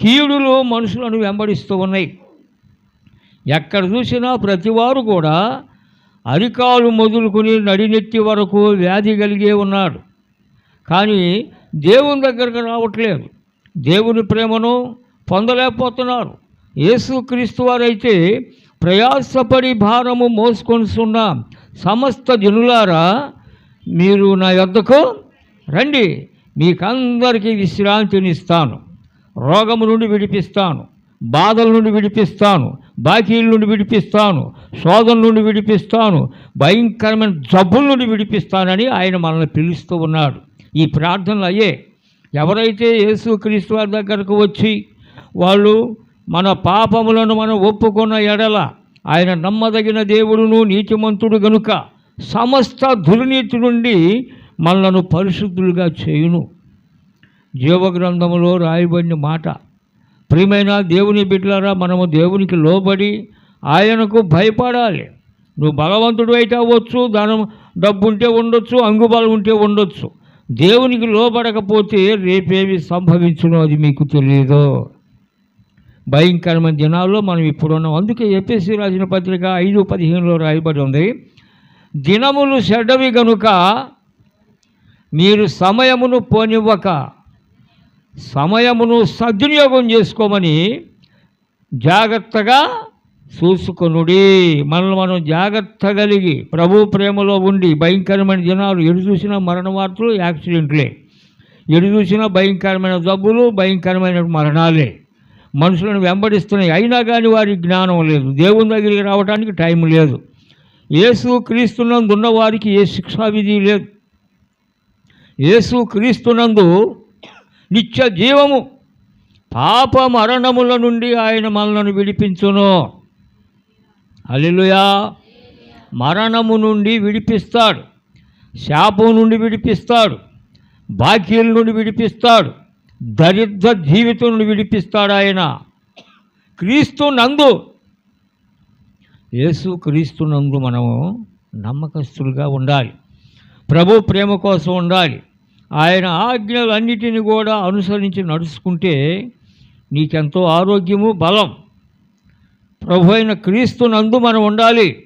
కీడులో మనుషులను వెంబడిస్తూ ఉన్నాయి. ఎక్కడ చూసినా ప్రతివారు కూడా అరికాలు మొదలుకొని నడినెత్తి వరకు వ్యాధి కలిగే ఉన్నాడు కానీ దేవుని దగ్గరకు రావట్లేదు. దేవుని ప్రేమను పొందలేకపోతున్నారు. యేసుక్రీస్తు వారైతే ప్రయాసపడి భారము మోసుకొనిస్తున్న సమస్త జనులారా మీరు నా యొద్దకు రండి. మీకందరికీ విశ్రాంతినిస్తాను. రోగము నుండి విడిపిస్తాను బాధల నుండి విడిపిస్తాను బాకీల నుండి విడిపిస్తాను శోధన నుండి విడిపిస్తాను భయంకరమైన జబ్బుల నుండి విడిపిస్తానని ఆయన మనల్ని పిలుస్తూ ఉన్నాడు. ఈ ప్రార్థనలు అయ్యే ఎవరైతే యేసుక్రీస్తు వారి దగ్గరకు వచ్చి వాళ్ళు మన పాపములను మనం ఒప్పుకున్న ఎడల ఆయన నమ్మదగిన దేవుడును నీతిమంతుడు గనుక సమస్త దుర్నీతి నుండి మనలను పరిశుద్ధులుగా చేయును. జీవగ్రంథములో రాయబడిన మాట. ప్రియమైన దేవుని బిడ్డలారా మనము దేవునికి లోబడి ఆయనకు భయపడాలి. నువ్వు బలవంతుడు అయితే అవ్వచ్చు ధనం డబ్బు ఉంటే ఉండొచ్చు అంగుబలం ఉంటే ఉండొచ్చు. దేవునికి లోబడకపోతే రేపేమి సంభవించునో అది మీకు తెలియదు భయంకరమైన దినాల్లో మనం ఇప్పుడు ఉన్నాం అందుకే ఎపిఎస్సీ రాసిన పత్రిక ఐదు పదిహేనులో రాయబడి ఉంది దినములు చెడ్డవి గనుక మీరు సమయమును పోనివ్వక సమయమును సద్వినియోగం చేసుకోమని జాగ్రత్తగా చూసుకొనుడి. మనల్ని మనం జాగ్రత్త కలిగి ప్రభు ప్రేమలో ఉండి భయంకరమైన జనాలు ఎడు చూసినా మరణ వార్తలు యాక్సిడెంట్లే. ఎడు చూసినా భయంకరమైన జబ్బులు భయంకరమైన మరణాలే. మనుషులను వెంబడిస్తున్నాయి. అయినా కానీ వారికి జ్ఞానం లేదు. దేవుని దగ్గరికి రావడానికి టైం లేదు. యేసు క్రీస్తునందు ఉన్న వారికి ఏ శిక్షావిధి లేదు. యేసు క్రీస్తునందు నిత్య జీవము. పాప మరణముల నుండి ఆయన మనలను విడిపించును. అల్లుయా మరణము నుండి విడిపిస్తాడు. శాపం నుండి విడిపిస్తాడు. బాకీల నుండి విడిపిస్తాడు. దరిద్ర జీవితం నుండి విడిపిస్తాడు ఆయన. క్రీస్తు నందు. యేసు క్రీస్తు నందు మనము నమ్మకస్తులుగా ఉండాలి. ప్రభు ప్రేమ కోసం ఉండాలి. ఆయన ఆజ్ఞలన్నిటిని కూడా అనుసరించి నడుచుకుంటే నీకెంతో ఆరోగ్యము బలం. ప్రభు అయిన క్రీస్తు నందు మనం ఉండాలి.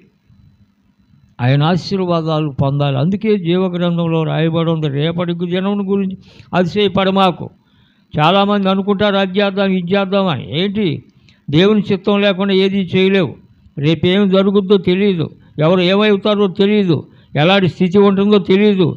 ఆయన ఆశీర్వాదాలు పొందాలి. అందుకే జీవగ్రంథంలో రాయబడి ఉంది రేపటి జనముని గురించి అతిశయపడమాకు. చాలామంది అనుకుంటారు అది చేద్దాం ఇది అని. ఏంటి? దేవుని చిత్తం లేకుండా ఏది చేయలేవు. రేపేం జరుగుద్దో తెలియదు ఎవరు ఏమవుతారో తెలియదు ఎలాంటి స్థితి ఉంటుందో తెలియదు